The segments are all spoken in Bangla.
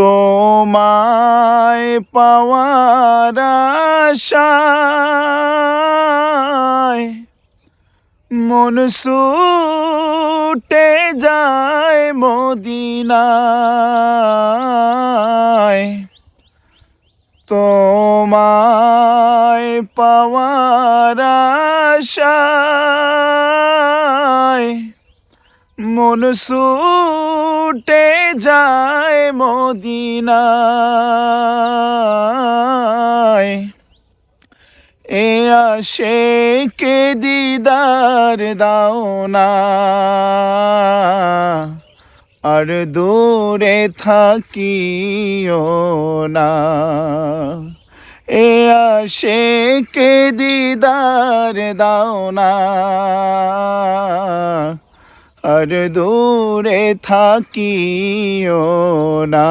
তোমায় পাওয়ার আশায় মন ছুটে যায় মদিনায়। তোমায় পাওয়ার আশায় মন ছুটে যায় মদিনায়। এ আসে কে দিদার দাও না। আর দূরে থাকিও না। এ আসে কে দিদার দাও না। আর দূরে থাকিও না।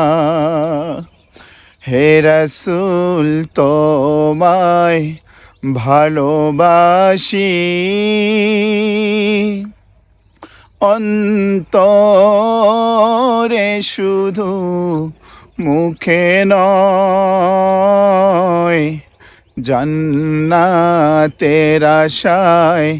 হে রসুল তোমায় ভালোবাসি। অন্তরে শুধু মুখে নয় জান্নাতের আশায়